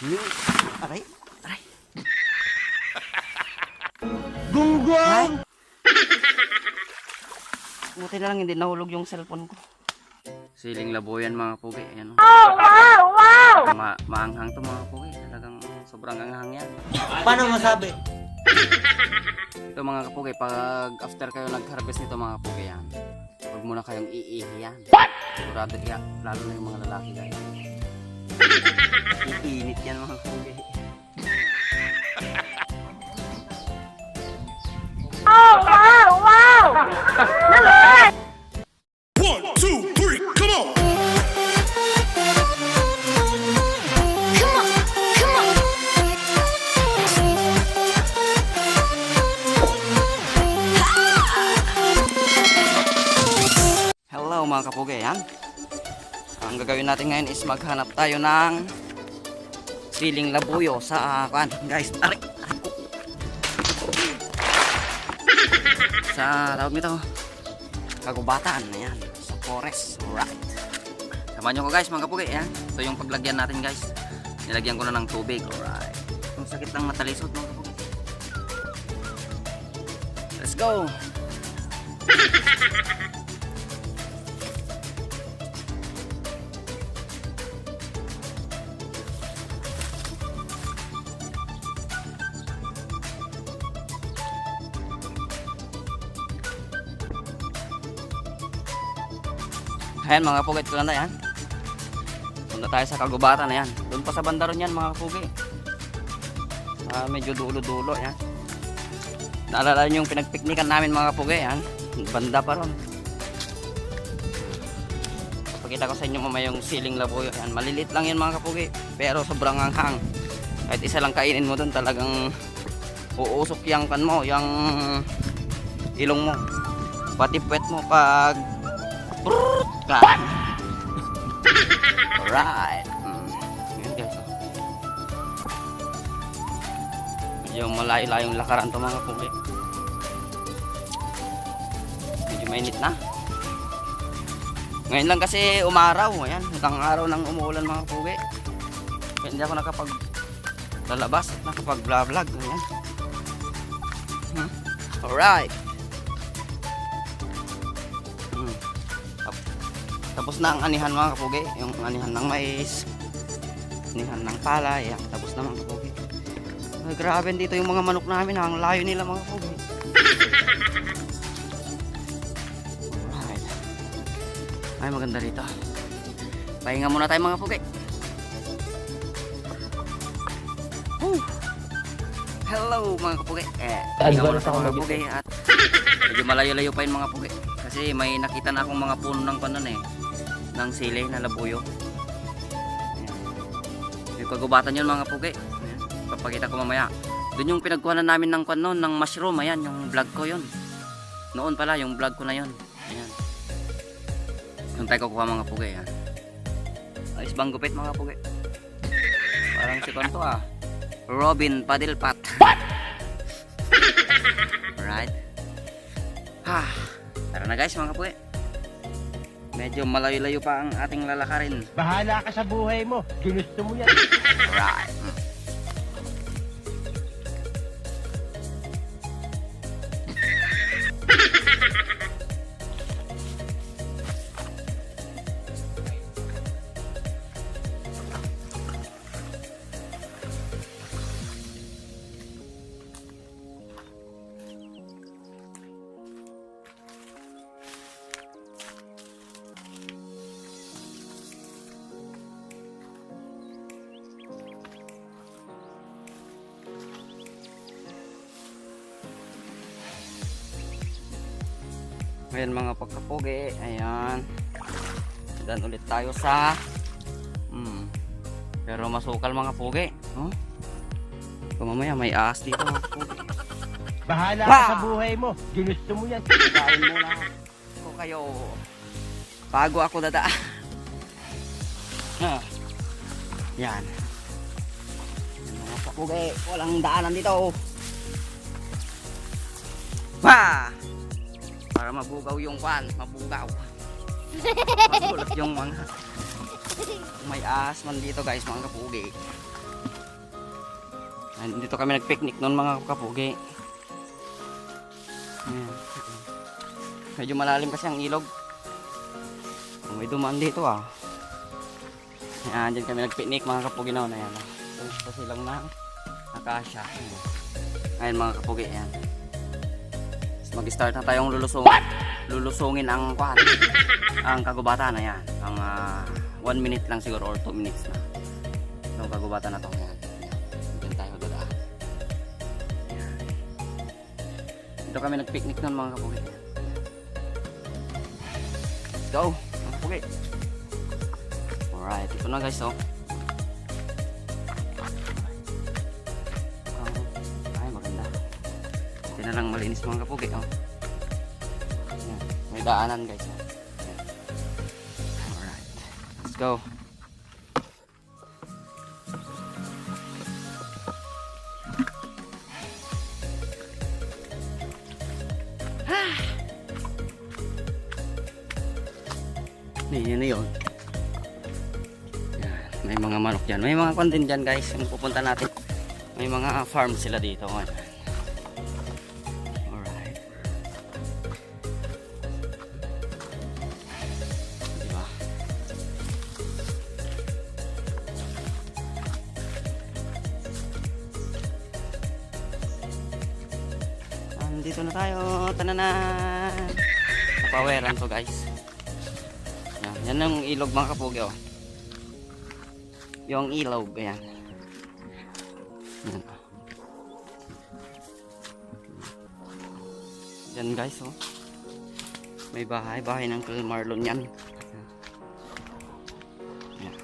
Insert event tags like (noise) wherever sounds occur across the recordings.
Aray, aray. (laughs) Gunggong! (laughs) Buti na lang hindi nahulog yung cellphone ko. Siling laboyan mga pugi. Ayan. Oh, wow, wow! Ma maanghang to mga pugi. Talagang sobrang anghang yan. Paano masabi? (laughs) Ito mga kapugi, pag after kayo nag-harvest nito mga kapugi yan, huwag muna kayong iihi yan. Sigurado yan, lalo na yung mga lalaki guys. Iinit yan mga kapugi. Oh, wow, wow! Naman! One, two, three, come on! Come on, come on! Hello mga kapugi, yan. Ang gagawin natin ngayon is maghanap tayo ng siling labuyo sa uh, guys. Ko. Sa tawag nito, kagubatan. Ayan, sa forest. Alright. Samahan nyo ko guys mga kapugi. Yan. So yung paglagyan natin guys, nilagyan ko na ng tubig. Alright. Ang sakit ng matalisod mga kapugi. Let's go! Ayan mga pugit ko na yan. Punta tayo sa kagubatan na yan. Doon pa sa bandaron yan mga pugi. Ah, medyo dulo-dulo yan. Naalala niyo yung pinagpiknikan namin mga pugi yan. Banda pa ron. Pakita ko sa inyo mamaya yung siling labuyo yan. Malilit lang yan mga kapugi. Pero sobrang anghang. Kahit isa lang kainin mo doon talagang uusok yung kan mo, yung ilong mo. Pati puwet mo pag Brrrt ka. (laughs) Alright. Mm. Yun guys. Medyo malayo-layong lakaran to mga pugi. Medyo mainit na. Ngayon lang kasi umaraw. Ayan, ilang araw nang umuulan mga pugi. Kaya hindi ako nakapag lalabas at nakapag vlog Ayan. Hmm. Alright. Tapos na ang anihan mga kapugi. Yung anihan ng mais. Anihan ng palay. Ayan, tapos na mga kapugi. Ay, grabe dito yung mga manok namin. Ang layo nila mga kapugi. Alright. Ay, maganda rito. Pahinga muna tayo mga kapugi. Woo! Hello mga kapugi. Eh, pahinga muna tayo mga kapugi. At medyo malayo-layo pa yun mga pugi. Kasi may nakita na akong mga puno ng panon eh. Ng sili na labuyo. Ayan. Yung kagubatan yun mga pugi. Ayan. Papakita ko mamaya. Doon yung pinagkuhanan namin ng panon ng mushroom. Ayan, yung vlog ko yun. Noon pala, yung vlog ko na yun. Ayan. Yung tayo kukuha mga pugi. Ayan. Ayos bang gupit mga pugi? Parang si Konto ah. Robin Padilpat. (laughs) Alright. Ha. Tara na guys mga kapuwi. Medyo malayo-layo pa ang ating lalakarin. Bahala ka sa buhay mo. Ginusto mo yan. (laughs) Alright. Ngayon mga pagkapugi, ayan. Dan ulit tayo sa hmm. Pero masukal mga pugi, oh. Kung mamaya may ahas dito mga pugi. Bahala ka sa buhay mo. Ginusto mo yan. Kain muna ko kayo. Bago ako dadaan. Ah. Yan. Mga kapugi, walang daanan dito. Pa! Para mabugaw yung pan, mabugaw. (laughs) Magulat yung mga may ahas man dito guys, mga kapugi. Ayan, dito kami nagpicnic noon mga kapugi. Ayan. Medyo malalim kasi ang ilog. Oh, May dumaan dito ah. Ayan, dyan kami nagpicnic mga kapugi noon. Ayan. Ito sa silang na akasya. Ayan. Ayan mga kapugi. Ayan. Mag-start na tayong lulusungin. Lulusungin ang kwan. ang kagubatan. Ayan. Ang 1 minute lang siguro or 2 minutes na. Itong kagubatan na to. Ayan. Diyan tayo. Ayan. Dito kami nag-picnic noon mga kapugi. Let's go. Mga kapugi. Alright. Ito na guys. Oh, Hindi na lang malinis mga kapugi oh. Ayan. May daanan guys oh. Ayan. Alright. Let's go. (sighs) Yun na yun. May mga manok dyan. May mga kwan din dyan guys. Yung pupunta natin. May mga farm sila dito. Ayan. Tananan. Napaweran to guys. Yan, yan ang ilog mga kapugi oh. Yung ilog, ayan. Yan. Yan guys oh. May bahay, bahay ng Kal Marlon yan. Yan.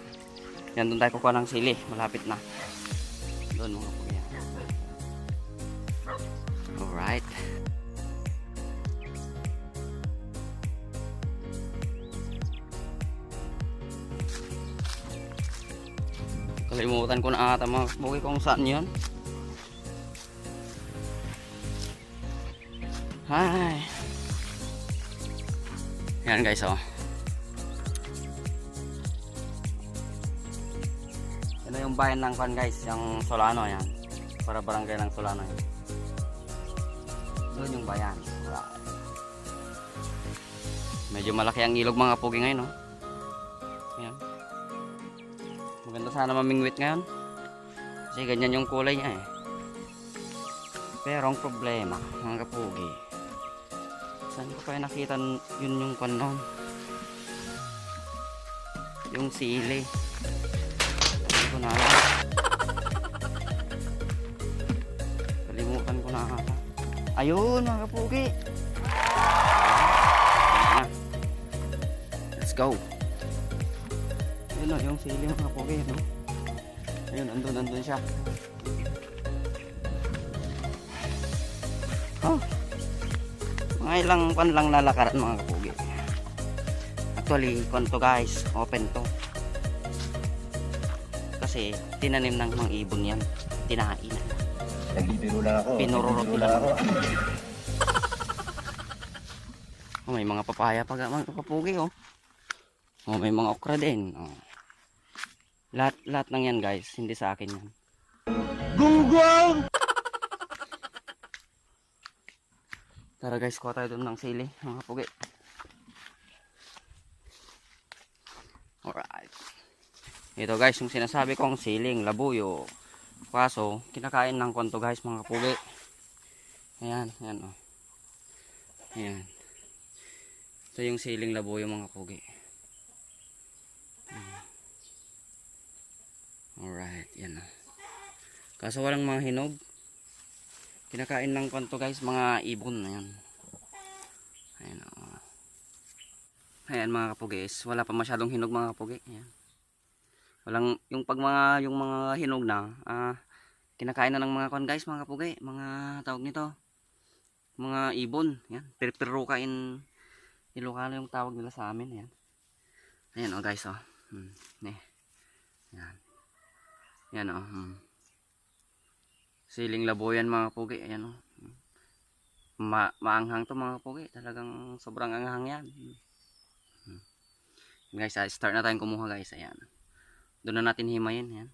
Yan doon tayo kukuha ng sili, malapit na. Doon mga kapugi. Alright. Kalimutan ko na ata mga kabuki kung saan yun. Hi. Yan guys oh. Ito yung bayan ng kwan guys, yung Solano yan. Para barangay ng Solano yan. Doon yung bayan. Medyo malaki ang ilog mga pugi ngayon oh. Sana mamingwit ngayon. Kasi ganyan yung kulay niya eh. Pero ang problema, mga kapugi. Saan ko kaya nakita yun yung kanon? Yung sili. Hindi ko na alam. Kalimutan ko na ata. Ayun mga kapugi. Let's go. Ayun o, yung sili mga kapugi. No? Ayun, andun, andun siya. Oh. Mga ilang pan lang lalakaran mga kapugi. Actually, kwan to guys, open to. Kasi tinanim ng mga ibon yan. Tinahain. Nagbibiro lang ako. Pinururot lang. ako. Oh, may mga papaya pa ga- mga kapugi oh. Oh, may mga okra din. Oh. Lahat lahat ng yan guys, hindi sa akin yan. Gunggong! Tara guys, kuha tayo doon ng sili, mga kapugi. Alright. Ito guys, yung sinasabi kong siling labuyo. Kaso, kinakain ng konto guys, mga kapugi. Ayan, ayan oh. Ayan. Ito yung siling labuyo mga kapugi. Alright, yan oh. Kaso walang mga hinog. Kinakain ng konto guys, mga ibon na yan. Ayan oh. Ayan mga kapugis, wala pa masyadong hinog mga kapugi. Ayan. Walang yung pag mga yung mga hinog na, ah kinakain na ng mga kon guys, mga kapugi, mga tawag nito. Mga ibon, yan. Perperuka in Ilocano yung tawag nila sa amin, yan. Ayan oh guys oh. Hmm. Ne. Yan. Yan oh. Hmm. Siling laboyan mga pugi. Ayan o. Ma maanghang to mga pugi. Talagang sobrang anghang yan. Hmm. Guys, ah, start na tayong kumuha guys. Ayan. Doon na natin himayin. Ayan.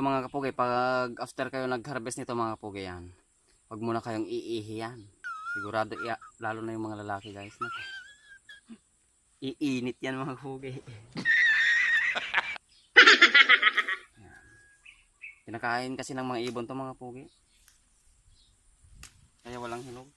Ito mga kapugi, pag after kayo nag-harvest nito mga kapugi yan, wag muna kayong iihi yan. Sigurado, iya, lalo na yung mga lalaki guys. Na. Iinit yan mga kapugi. Yan. Kinakain kasi ng mga ibon to mga pugi. Kaya walang hinog.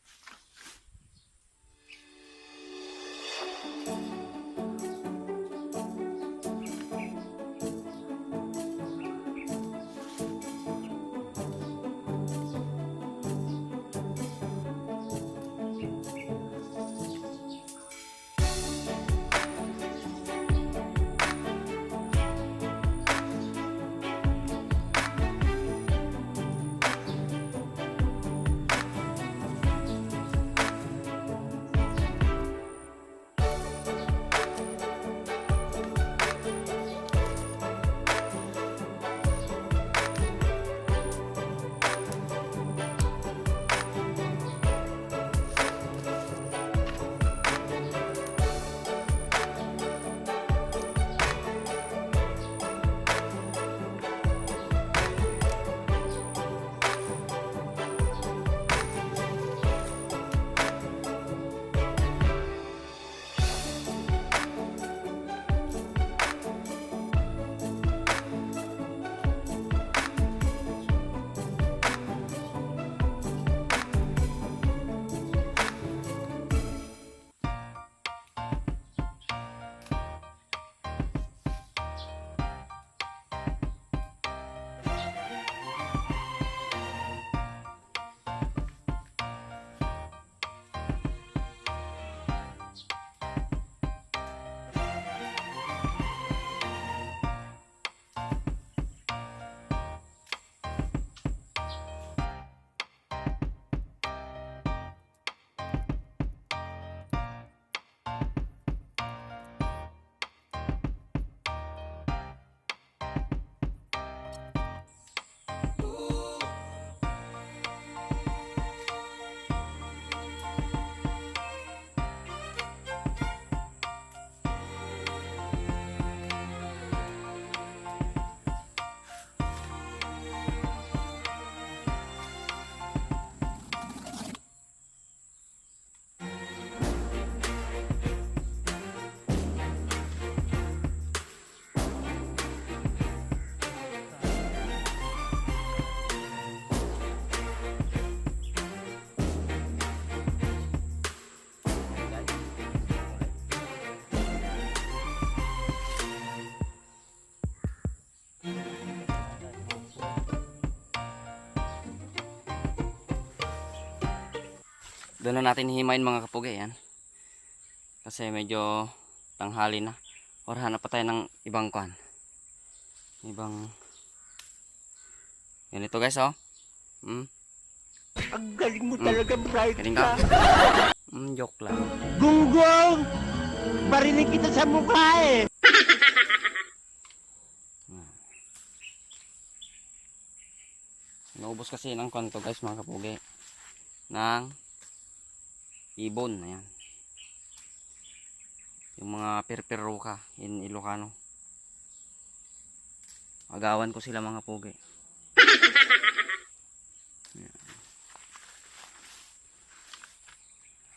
Doon na natin himayin mga kapugi yan. Kasi medyo tanghali na. Or hanap pa tayo ng ibang kwan. Ibang... Yan ito guys oh. Hmm? Ang galing mo talaga, bright Galing ka. Hmm, joke lang. Gunggong! Barinig kita sa mukha eh! (laughs) Naubos kasi ng kwanto guys mga kapugi. Ng ibon. Ayan. Yung mga perperuka in Ilocano. Agawan ko sila mga pugi. (laughs) Ayan.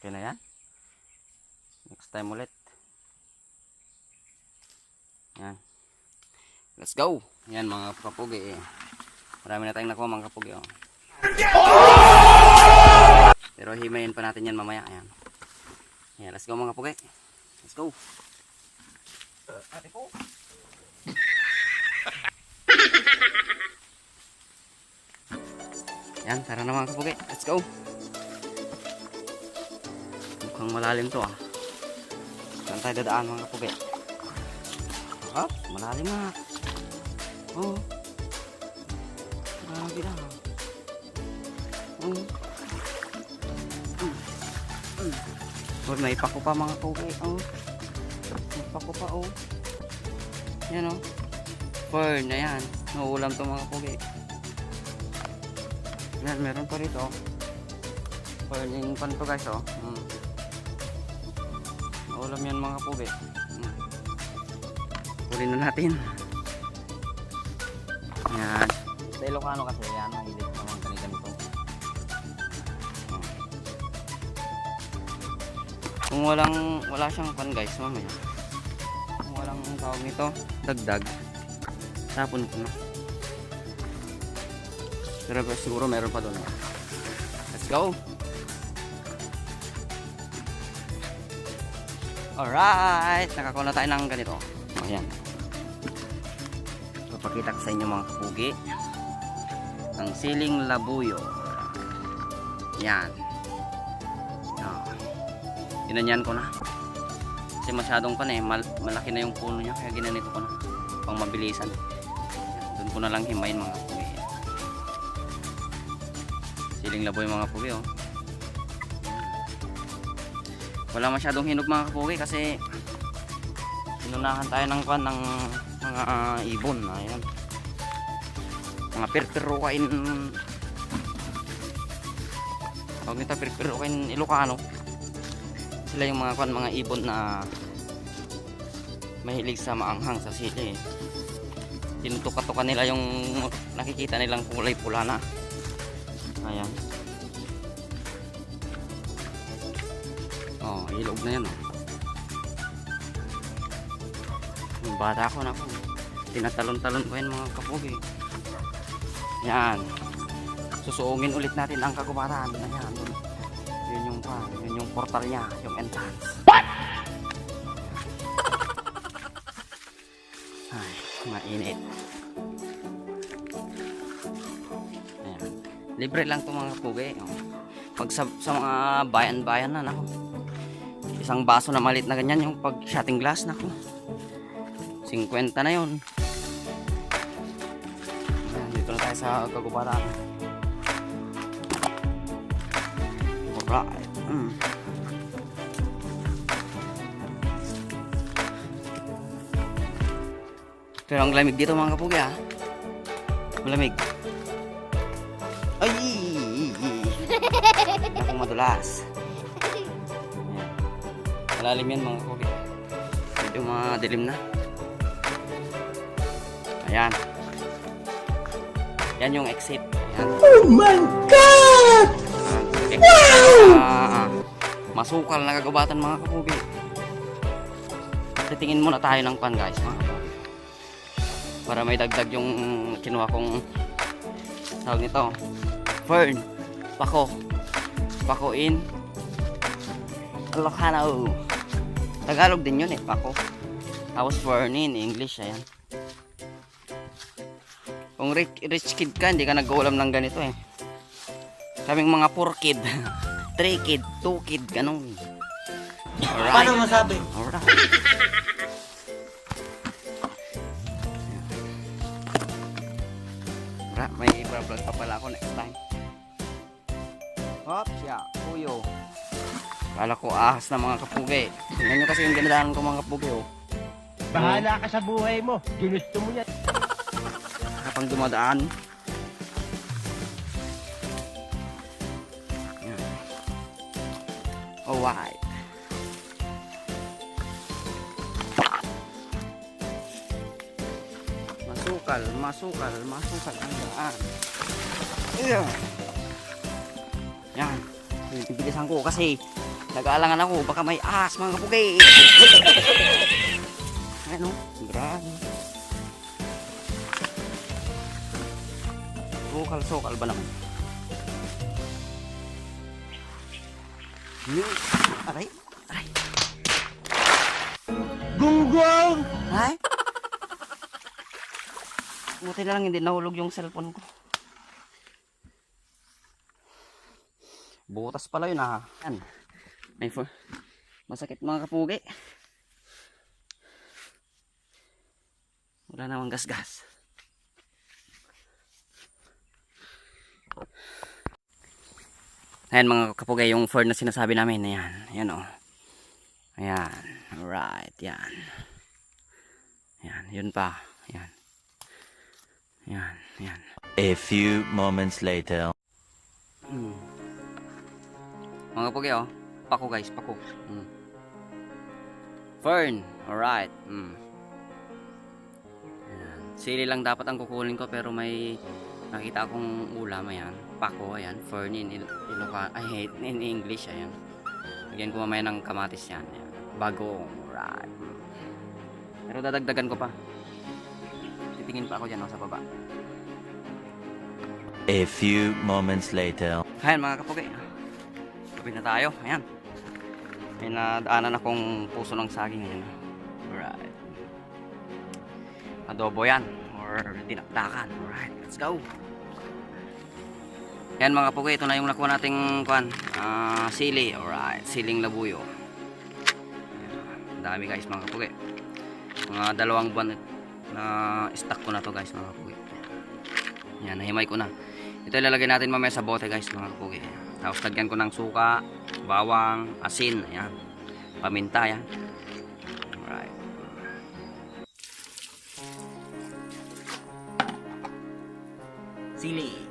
Okay na yan. Next time ulit. Yan. Let's go. Yan mga kapugi eh. Marami na tayong nakuha mga kapugi. Oh. Pero himayin pa natin yan mamaya. Ayan. Ayan, let's go mga kapugi. Let's go. Ate po. Yan, tara na mga kapugi. Let's go. Mukhang malalim to ah. Saan tayo dadaan mga kapugi? Ah, malalim na. Oh. Grabe na. Oh, may pako pa mga kapugi. Oh. May pako pa oh. Yan oh. Fern, ayan. Nauulam to mga kapugi. Yan, meron pa rito. Fern, yung pan to guys oh. Mm. Nauulam yan mga kapugi. Mm. Kunin na natin. Yan. Sa Ilocano kasi yan, mahilig Kung walang, wala siyang pan guys, mamaya. Kung walang tawag nito, dagdag. Tapon ko na. Pero siguro meron pa doon. Let's go! Alright! Nakakuha na tayo ng ganito. Ayan. Papakita ko sa inyo mga kapugi. Ang siling labuyo. Yan. Ginanyan ko na. Kasi masyadong pan eh. Mal malaki na yung puno niya. Kaya ginanito ko na. Pang mabilisan. Doon ko na lang himayin mga kapugi. Siling labuyo mga kapugi oh. Wala masyadong hinog mga kapugi kasi inunahan tayo ng kwan ng mga ah, ibon ayan mga perperukain tawag nito perperukain Ilocano sila yung mga kwan mga ibon na mahilig sa maanghang sa sili. Tinutuka-tuka nila yung nakikita nilang kulay pula na. Ayan. Oh ilog na yan oh. Bata ko na ako tinatalon-talon ko yan mga kapugi. Yan. Susuungin ulit natin ang kagubatan ayan pa yun yung portal niya yung entrance what (laughs) ay mainit ayan libre lang to mga kapugi oh. pag sa, sa mga bayan-bayan na nako isang baso na malit na ganyan yung pag shotting glass nako 50 na yun. Ayan, dito na tayo sa kagubatan. Alright. Pero ang lamig dito mga kapugi ha. Malamig. Ay! Ako madulas. Malalim yan mga kapugi. Medyo madilim na. Ayan. Yan yung exit. Ayan. Oh my God! Exit. Ah, masukal na kagubatan mga kapugi. Titingin muna tayo ng pan guys mga kapugi. Para may dagdag yung kinuha kong tawag nito. Fern. Pako. Pako in. Ilocano. Tagalog din yun eh. Pako. Tapos fern in English. Ayan. Kung rich, rich kid ka, hindi ka nag-uulam ng ganito eh. Kaming mga 4 kid, (laughs) 3 kid, 2 kid, ganun. Alright. Paano masabi? Alright, Hop, siya, kuyo. Kala ko ahas na mga kapugi. Tingnan nyo kasi yung ginadaan ko mga kapugi oh. Bahala ka sa buhay mo. Ginusto mo yan. Kapang dumadaan. Yan. Alright. Masukal, masukal, masukal ang daan. Ayan. Yan. Bibilisan ko kasi nag-aalangan ako baka may ahas mga kapugi. (laughs) ano? Grabe. Sukal-sukal ba naman? Aray, aray. Gunggong! Ay? Buti na lang hindi nahulog yung cellphone ko. Butas pala yun ah. Yan. May for... Masakit mga kapugi. Wala namang gas-gas. Ayan mga kapugay, yung fern na sinasabi namin. Ayan, ayan o. Ayan, alright, yan. Ayan, yun pa. Ayan. Ayan, ayan. A few moments later. Mm. Mga kapugay oh. Pako guys, pako. Mm. Fern, alright. Mm. Ayan. Sili lang dapat ang kukunin ko pero may nakita akong ulam, ayan. Pako, ayan. Fern in Il- Ilocano. I hate (laughs) in English, ayan. Lagyan ko mamaya ng kamatis yan. ayan. Bago. Right. Pero dadagdagan ko pa. Titingin pa ako dyan oh, sa baba. A few moments later. Ayan mga kapugi. Gabi na tayo. Ayan. May nadaanan akong puso ng saging ngayon. Alright. Adobo yan. Or dinakdakan. Alright. Let's go. Yan mga kapugi. Ito na yung nakuha nating kwan. ah, sili. Alright. Siling labuyo. Ayan. Dami guys mga kapugi. Mga dalawang buwan na stock ko na to guys mga kapugi. Yan. Nahimay ko na. Ito ilalagay natin mamaya sa bote guys mga kapugi. Tapos lagyan ko ng suka, bawang, asin, ayan. Paminta yan. Alright. Sili.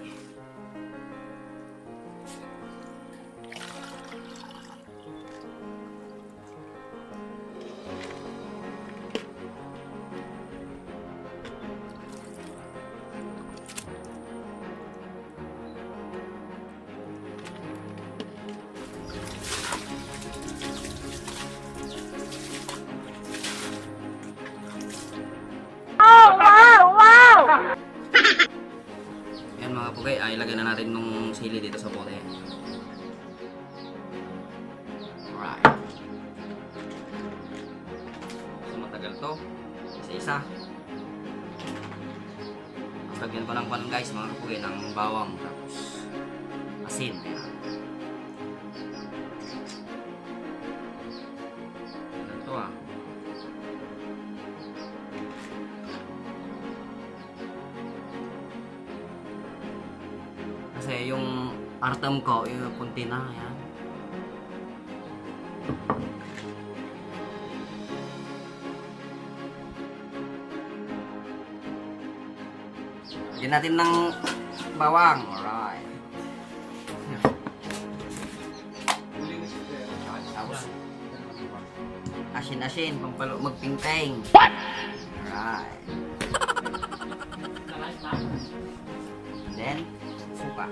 So matagal to. Isa-isa. Lagyan ko ng pan guys mga kapugay ng bawang. Tapos asin. Ayan. Ito ah. Kasi yung artam ko, yung punti na, yan. Lagyan natin ng bawang. Alright. Tapos, asin-asin, pampalo magpingpeng. Alright. And (laughs) then, suka.